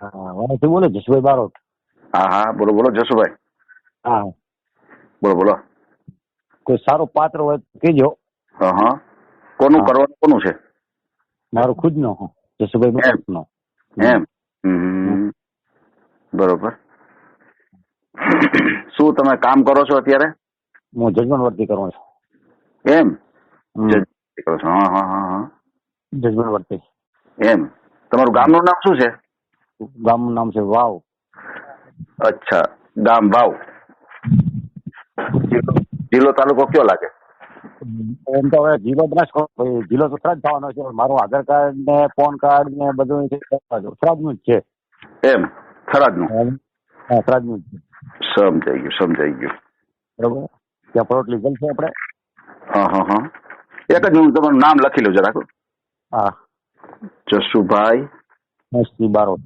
હા વાંથી બોલો જસભાઈ બારોટ. હા હા બોલો બોલો જસુભાઈ. હા. બોલો બોલો. કોઈ સારો પાત્ર હોય તો કહેજો. હા હા. કોનું કરવાનું કોનું છે? મારો ખુદનો જસભાઈ બારોટનો. એમ. હમ. બરોબર. શું તમે કામ કરો છો અત્યારે? હું જજમેન્ટ વર્તી કરું છું. એમ. કરો છો. હા હા હા હા. જજમાન વર્તી એમ. તમારું ગામનું નામ શું છે? ગામનું નામ છે વાવ. અચ્છા ગામ વાવ. જિલ્લો તાલુકો કયો લાગે? એમ તો હવે જિલ્લો બનાસકાંઠા જિલ્લો તો થવાનો છે. મારું આધાર કાર્ડ ને પેન કાર્ડ ને બધું થરાદનું જ છે. એમ? થરાદનું હા થરાદનું જ છે. સમજાઈ ગયું સમજાઈ ગયું. બરોબર? ત્યાં પ્લોટ લીધેલ છે આપણે? હા હા હા. એક જ હું તમારું નામ લખી લઉં જરાક હા. જશુભાઈ ગણેશજી બારોટ.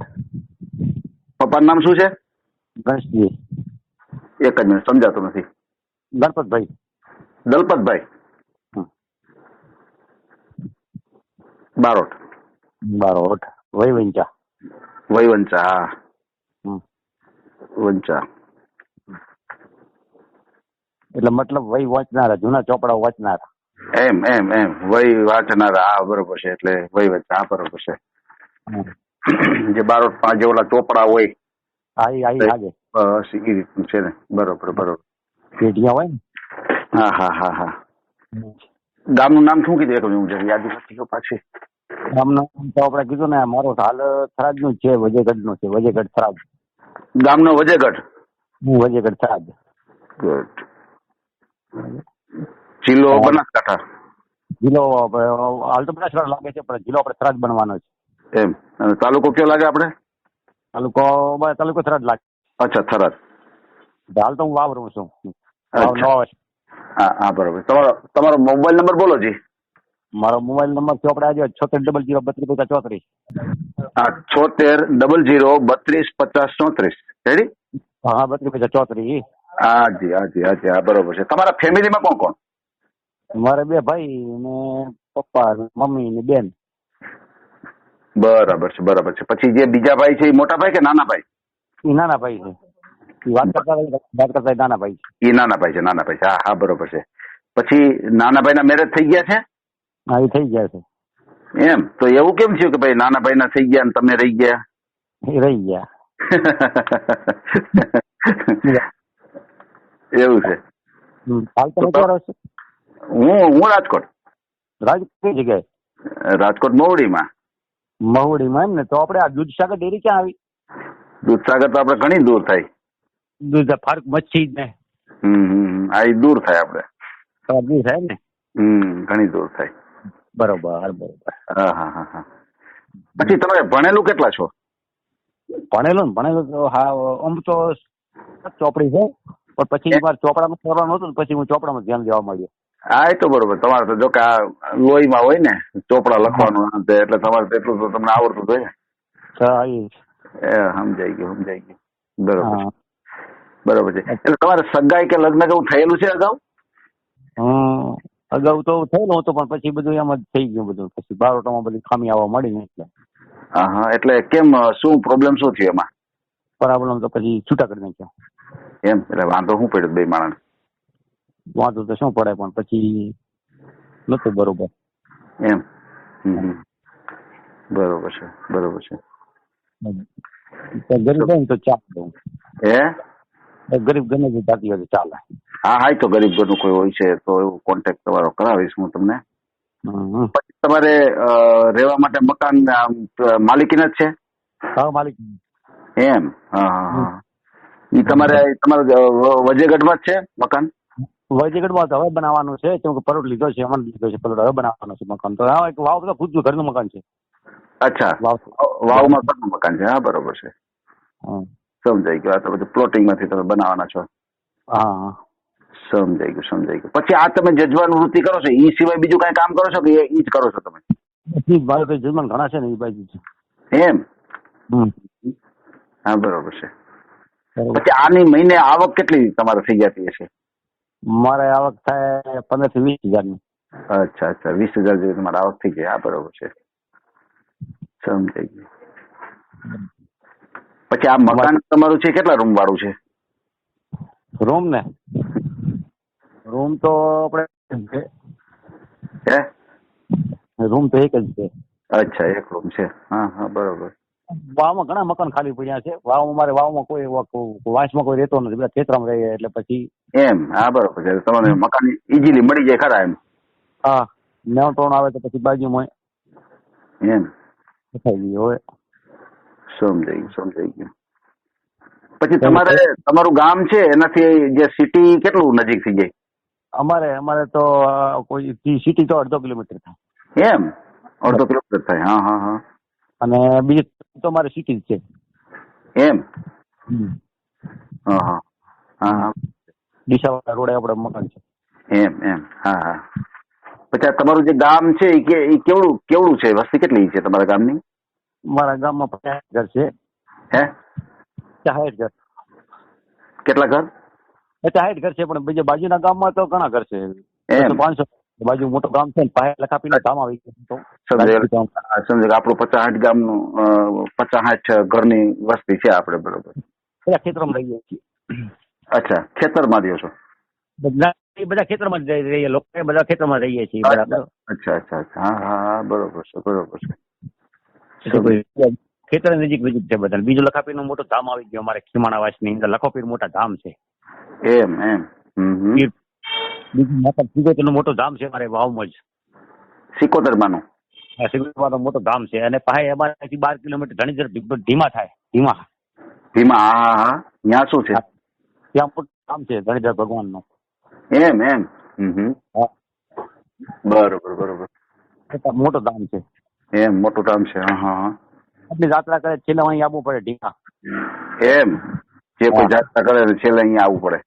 પપ્પાનું નામ શું છે? ઘસજી એક જ મિનિટ સમજાતું નથી. ગણપતભાઈ દલપતભાઈ? હમ. બારોટ. બારોટ. વહી વંચા વહીવંચા હા. વંચા એટલે મતલબ વહી વાંચનારા જૂના ચોપડા વાંચનારા. એમ એમ એમ. વહી વાંચનારા હા બરોબર છે એટલે વહી વંચા હા બરોબર છે. જે બારોટ પાંચ જે ઓલા ચોપડા હોય. આઈ આઈ આજે બસ એ રીતનું છે ને. બરોબર બરોબર. પેઢિયા હોય ને? હા હા હા હા. ગામનું નામ શું કીધું એક હું જરા યાદ નથી ગયો પાછી. ગામનું નામ તો આપણે કીધું ને મારો હાલ થરાજનું છે વજેગઢનું છે વજેગઢ થરાજ ગામનો વજેગઢ? હું વજેગઢ થરાજ ગુડ. જિલ્લો બનાસકાંઠા? જિલ્લો હાલ તો બનાસકાંઠા લાગે છે પણ જિલ્લો આપણે થરાજ બનવાનો છે. એમ. અને તાલુકો કયો લાગે આપણે? તાલુકો તાલુકો થરાદ લાગે. અચ્છા થરાદ. હાલ તો હું વાવ રહું છું. હા હા બરોબર. તમારો તમારો મોબાઈલ નંબર બોલો જી. મારો મોબાઈલ નંબર છે આપણે આજે છોતેર ડબલ જીરો બત્રીસ પચાસ ચોત્રીસ. હા છોતેર ડબલ જીરો બત્રીસ પચાસ ચોત્રીસ. રેડી હા બત્રીસ પચાસ ચોત્રીસ. હા જી હા જી હા જી હા બરોબર છે. તમારા ફેમિલીમાં કોણ કોણ? મારે બે ભાઈ ને પપ્પા મમ્મી ને બેન. બરાબર છે બરાબર છે. પછી જે બીજા ભાઈ છે એ મોટા ભાઈ કે નાના ભાઈ? એ નાના ભાઈ છે. ઈ વાત કરતા વાત કરતા નાના ભાઈ છે. એ નાના ભાઈ છે નાના ભાઈ છે. હા હા બરોબર છે. પછી નાના ભાઈના મેરેજ થઈ ગયા છે? હા એ થઈ ગયા છે. એમ? તો એવું કેમ થયું કે ભાઈ નાના ભાઈના થઈ ગયા અને તમે રહી ગયા? એ રહી ગયા. એવું છે. હાલ તમે ક્યાં રહો છો? હું હું રાજકોટ. રાજકોટ કઈ જગ્યાએ? રાજકોટ મોવડીમાં. મહુડીમાં એમ ને તો આપણે આ દૂધસાગર ડેરી ક્યાં આવી? દૂધસાગર તો આપણે ઘણી દૂર થાય. દૂધ ફરક મચ્છી ને. હમ. આ દૂર થાય આપણે. દૂર થાય ને? હમ ઘણી દૂર થાય. બરોબર બરોબર. હા હા હા હા. પછી તમે ભણેલું કેટલા છો? ભણેલું ને ભણેલું તો હા આમ તો ચોપડી છે. પણ પછી મારે ચોપડામાં કરવાનું હતું પછી હું ચોપડામાં ધ્યાન દેવા માંડ્યો. હા એ તો બરોબર. તમારે તો જો કે આ લોહીમાં હોય ને ચોપડા લખવાનું આ તે એટલે તમારે તો એટલું તો તમને આવડતું હોય ને. હા, એ જ. એ સમજાઈ ગયું સમજાઈ ગયું. બરોબર હા. બરોબર છે. એટલે તમારે સગાઈ કે લગ્ન કેવું થયેલું છે અગાઉ? હમ. અગાઉ તો થયેલું હતું પણ પછી બધું એમ જ થઈ ગયું બધું. પછી બારોટામાં બધી ખામી આવવા મળી ને એટલે. હા હા. એટલે કેમ અ, શું પ્રોબ્લેમ શું થયો એમાં? પ્રોબ્લેમ તો પછી છૂટા કરી નાખ્યો. એમ? એટલે વાંધો શું પડ્યો બે માણસ? વાંધો તો શું પડે પણ પછી નતું બરોબર. એમ. બરોબર છે બરોબર છે. તો ગરીબ હોય ને તો ચાલે. હે? ગરીબ ગમે તે જાતિ હોય તો ચાલે. હા હા તો ગરીબ ઘરનું કોઈ હોય છે તો એવું કોન્ટેક્ટ તમારો કરાવીશ હું તમને. પછી તમારે રહેવા માટે મકાન અ, જ છે? હા માલિક. એમ? હા હા હા. ઈ તમારે તમારે વજેગઢમાં જ છે મકાન? તો હવે બનાવવાનું છે. કેમ કે પરોટ લીધો છે અમને લીધો છે પરોટ હવે બનાવવાનું છે મકાન. તો હા એક વાવ તો ખુદ ઘરનું મકાન છે. અચ્છા. વાવ. વાવમાં ઘરનું મકાન છે. હા બરોબર છે. સમજાઈ ગયું. આ તો બધું પ્લોટિંગમાંથી તમે બનાવવાના છો. હા સમજાઈ ગયું સમજાઈ ગયું. પછી આ તમે જજવાનું વૃત્તિ કરો છો. ઈ સિવાય બીજું કઈ કામ કરો છો કે એ જ કરો છો તમે? ભાઈ જજમાન ઘણા છે ને એ બાજુ એમ? હમ. હા બરોબર છે. પછી આની મહિને આવક કેટલી તમારે થઈ જતી હશે? મારે આવક થાય પંદરથી વીસ હજારની. અચ્છા અચ્છા. વીસ હજાર જેવી તમારે આવક થઈ જાય આ બરોબર છે. સમજાઈ ગયું પછી આ મકાન તમારું છે કેટલા રૂમ વાળું છે? રૂમ ને રૂમ તો આપણે હે? રૂમ તો એક જ છે. અચ્છા એક રૂમ છે. હા હા બરોબર. વાવમાં ઘણા મકાન ખાલી પડ્યા છે. વાવમાં મારે વાવમાં કોઈ વાંસમાં કોઈ રહેતો નથી. બધા ખેતરામાં રહીએ એટલે પછી એમ હા બરોબર છે. તમને મકાન ઈઝીલી મળી જાય ખરા એમ. હા નવ ટોન આવે તો પછી બાજુમાં એમ. થઈ ગયું હવે. સમજાઈ સમજાઈ ગયું. પછી તમારે તમારું ગામ છે? એનાથી જે સિટી કેટલું નજીક થઈ જાય? અમારે અમારે તો કોઈ સિટી તો અડધો કિલોમીટર થાય. એમ? અડધો કિલોમીટર થાય. હા હા હા. અને બીજી તો મારે સિટી જ છે. એમ? હા હા હા. હા રોડે આપણે મકાન છે. એમ એમ. હા હા. પછી તમારું જે ગામ છે એ કેવડું કેવડું છે? વસ્તી કેટલી છે તમારા ગામની? મારા ગામમાં પચાસ ઘર છે. હે? ચાહેઠ ઘર કેટલા ઘર? ચાહેઠ ઘર છે પણ બીજા બાજુના ગામમાં તો ઘણા ઘર છે. પાંચસો. બાજુ મોટું ગામ છે ને પાસે લખાપીનો ધામ આવી ગયો ગામ. કે આપણું પચાસ આઠ ગામનું પચાસ આઠ ઘરની વસ્તી છે આપણે બરોબર. બધા ખેતરમાં રહીએ છીએ. અચ્છા ખેતરમાં રહ્યો છો? બધા બધા ખેતરમાં જ રહીએ. લોકો બધા ખેતરમાં રહીએ છીએ બરાબર. અચ્છા અચ્છા અચ્છા હા હા હા બરોબર છે બરોબર છે. ખેતર નજીક નજીક છે બધા બીજું લખાપીરનું મોટું ધામ આવી ગયું અમારે ખીમાણાવાસની અંદર. લખોપીર મોટા ધામ છે. એમ એમ. બીજું માતા મોટું ધામ છે મારે વાવમાં જ. સિકોતર આ સિગોતરનું મોટું ધામ છે. અને પાસે અમારે બાર કિલોમીટર ધણીધર ધીમા થાય ધીમા. ધીમા હા હા ત્યાં શું છે? ત્યાં મોટું ધામ છે ધણીધર ભગવાનનું. એમ એમ. હા. બરોબર બરોબર. મોટો ધામ છે. એમ મોટું ધામ છે હા હા આપણી જાત્રા કરે છેલ્લે અહીં આવવું પડે ઢીમા એમ જે કોઈ. જાત્રા કરે છેલ્લે અહીંયા આવવું પડે.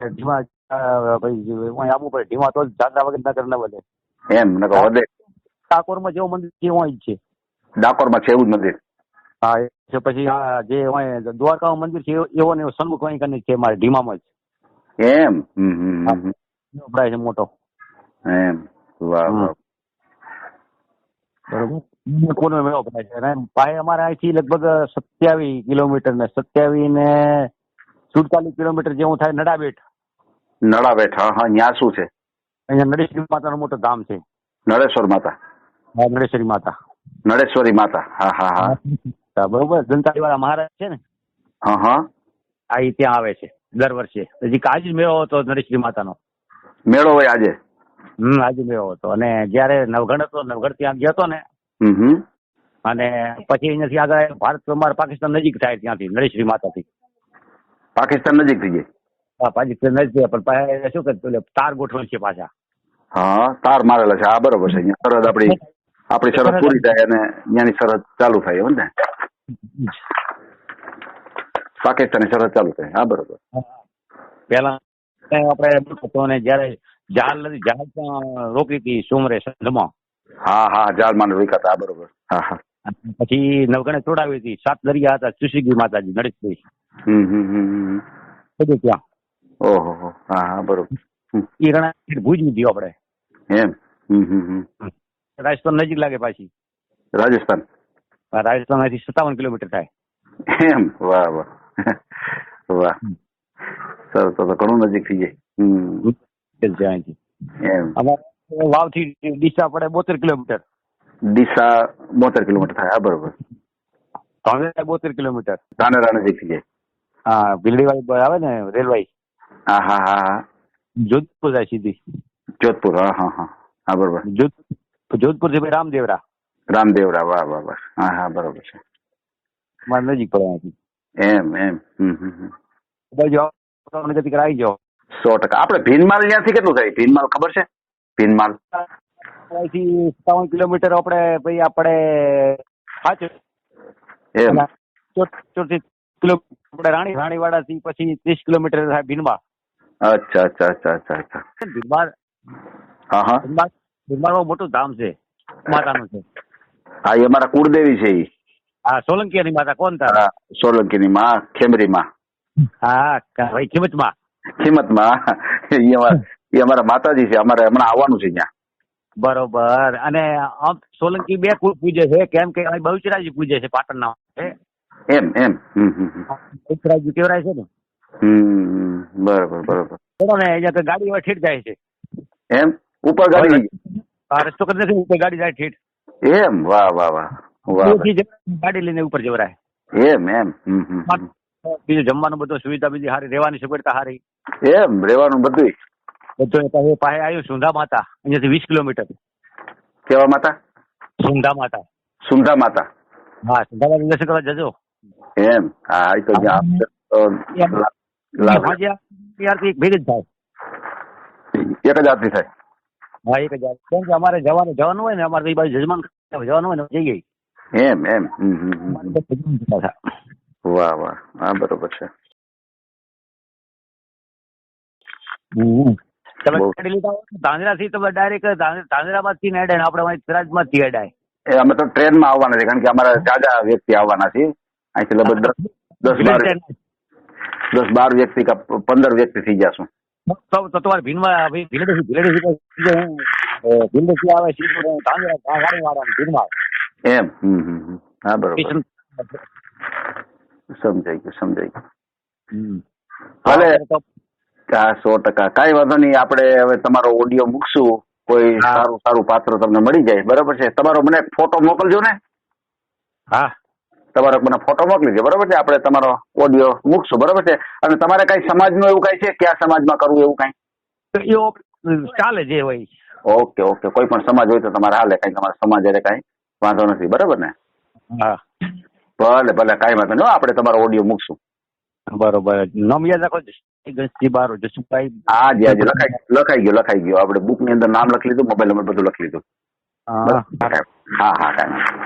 ઢીમા અ, ભાઈ આવવું પડે. ઢીમા તો જાત્રા વગર ન વધે એમ નકર ઠાકોરમાં જેવું મંદિર છે એવું જ છે. ડાકોરમાં છે એવું જ નથી હા એ છે પછી આ જે દ્વારકા મંદિર છે એવો- ને સન્મુખ અહીં કને છે મારે ઢીમામાં જ. એમ? છે મોટો. એમ. વાહ વાહ. બરોબર. કોનો મેળો ભરાય છે? અને અમારે અહીંથી લગભગ સત્યાવીસ કિલોમીટર ને સત્યાવીસ ને સુડતાલીસ કિલોમીટર જેવું થાય નડાબેટ. નળાબેટ બેઠા હા ન્યા શું છે? અહીંયા નળેશ્વરી માતાનું મોટું ધામ છે. નળેશ્વર માતા. હા નળેશ્વરી માતા. નળેશ્વરી માતા. હા હા હા. બરોબર. જનતાળી વાળા મહારાજ છે ને? હા હા. આ ત્યાં આવે છે દર વર્ષે. હજી આજે મેળો હતો નરેશજી માતાનો. મેળો હોય આજે? હમ આજે મેળો હતો. અને જયારે નવગઢ હતો નવગઢ ત્યાં ગયો હતો ને અને પછી અહીંયાથી આગળ ભારત પાકિસ્તાન નજીક થાય ત્યાંથી નરેશજી માતાથી. પાકિસ્તાન નજીક થઈ જાય? હા નજીક થાય, પણ શું કરે તાર ગોઠવેલ છે પાછા. હા તાર મારેલા છે હા બરોબર છે અહીંયા સરહદ આપણી આપણી સરહદ પૂરી થાય અને ત્યાંની સરહદ ચાલુ થાય એમ ને. પાકિસ્તાની સરહદ ચાલુ થાય હા બરોબર. પેલા આપણે હતો અને જયારે જહાજ નથી જહાજ ત્યાં રોકી હતી સુમરે સંધમાં હા હા જાળ માને રોકા હતા બરોબર. હા હા. પછી નવગણે છોડાવી હતી સાત દરિયા હતા ચુસીગી માતાજી નરેશભાઈ. હમ હમ હમ હમ. બધું ત્યાં. ઓહો હો. હા હા બરોબર. હમ. એ રણા ભુજ દીધું આપણે. એમ. હમ હમ હમ. રાજસ્થાન નજીક લાગે પાછી. રાજસ્થાન? આ રાજસ્થાન અહીંથી સત્તાવન કિલોમીટર થાય. એમ? વાહ વાહ. વાહ. સરસ તો તો ઘણું નજીક થઈ જાય. હમ. એ જ છે અહીંથી એમ. અમારે વાવથી ડીસા પડે બોતેર કિલોમીટર. ડીસા બોતેર કિલોમીટર થાય. હા બરોબર. ભાંગેડા બોતેર કિલોમીટર. ધાનેરા નજીક થઈ જાય. હા ભીલડીવાળી આવે ને રેલવે હા હા હા હા. જોધપુર જાય સીધી. જોધપુર હા હા હા. હા બરોબર. જોધ જોધપુરથી ભાઈ રામદેવરા. રામદેવરા વાહ વાહ વાહ. હા હા બરોબર છે. મારે નજીક પડે એમ એમ. હમ હમ જાઓ બાજુ કદી આવી જાઓ સો ટકા. આપણે ભીનમાલ ત્યાંથી કેટલું થાય? ભીનમાલ ખબર છે? ભીનમાલ. અહીંથી સત્તાવન કિલોમીટર આપણે ભાઈ આપણે એમ. ચોથી કિલો આપણે રાણી રાણીવાડા થી પછી ત્રીસ કિલોમીટર થાય ભીનબા અચ્છા અચ્છા અચ્છા અચ્છા અચ્છા. ભીનબાર હા હા. ભીનબાર ભીનબારમાં મોટું ધામ છે માતાનું છે. હા એ અમારા કુળદેવી છે એ હા સોલંકીયાની માતા કોણ તારા? સોલંકીની માં ખેમરીમાં. હા ભાઈ કિંમતમાં કિંમતમાં એ અમારા એ અમારા માતાજી છે અમારે હમણાં આવવાનું છે ત્યાં. બરોબર. અને આમ સોલંકી બે કુળ પૂજે છે કેમ કે બહુચરાજી પૂજે છે પાટણના એમ એમ. હમ હમ હમ. કેવરાય છે ને? હમ બરોબર બરોબર. ચલો ને અહીંયા તો ગાડી હવે ઠીક જાય છે. એમ? ઉપર ગાડી આ રસ્તો કરી નથી ઉપર ગાડી જાય ઠીક એમ? વાહ વાહ વાહ. વાહ ગાડી લઈને ઉપર જવરાય. એમ એમ. બીજું જમવાનું બધું સુવિધા બીજી સારી રહેવાની સગવડતા સારી. એમ રેવાનું બધું બધું પાસે પાસે આવ્યું સુંધા માતા. અહીંયાથી વીસ કિલોમીટર. કેવા માતા? સુંધા માતા. સુંધા માતા. હા સુંધા માતા દર્શન કરવા જજો. એમ હા તો. હાજી ત્યારથી એક ભેગી જ થાય. એક જ આરતી થાય. હા એક હજાર કેમ કે અમારે જવાનું જવાનું હોય ને અમારે એ બાજુ જજમાન જવાનું હોય ને જઈએ એમ એમ. વાહ વાહ. હા બરોબર છે. તમે ગાડી લીધા હોયથી તમે ડાયરેક્ટ ધાંધ્રાબાદથી નેડાય ને આપણે અહીં સિરાજમાં થી અડાય અમે તો ટ્રેનમાં આવવાના છે કારણ કે અમારા જાજા વ્યક્તિ આવવાના છે. અહીંથી લગભગ દસ બાર દસ બાર વ્યક્તિ કા પંદર વ્યક્તિ થઈ જશું. તો તમારે ભીનમાં ભી- ભીલડેથી ભીલડેથી હું આવે સીધો ધાંધ્રા ગાડી વાળા ભીનમાં એમ હમ. હા બરોબર. સમજાઈ ગયું સમજાઈ ગયું. ભલે. હા સો ટકા કાંઈ વાંધો નહીં આપણે હવે તમારો ઓડિયો મૂકશું. કોઈ સારું સારું પાત્ર તમને મળી જાય. બરોબર છે? તમારો મને ફોટો મોકલજો ને. હા. તમારો મને ફોટો મોકલી દે બરોબર છે? આપણે તમારો ઓડિયો મૂકશું બરોબર છે? અને તમારે કઈ સમાજનું એવું કઈ છે? કયા સમાજમાં કરવું એવું કઈ? ચાલે જે હોય ઓકે ઓકે. કોઈ પણ સમાજ હોય તો તમારે હાલે કઈ તમારા સમાજ એટલે કઈ વાંધો નથી બરોબર ને? હા. ભલે ભલે કાંઈ વાંધો નહીં. હો, આપણે તમારો ઓડિયો મૂકશું. બરોબર. નામ યાદ રાખો ગણેશજી બારો જસુભાઈ હા જી હાજી લખાઈ લખાઈ ગયો લખાઈ ગયો. આપણે બુકની અંદર નામ લખી લીધું મોબાઈલ નંબર બધું લખી લીધું. હા. હા હા કાંઈ.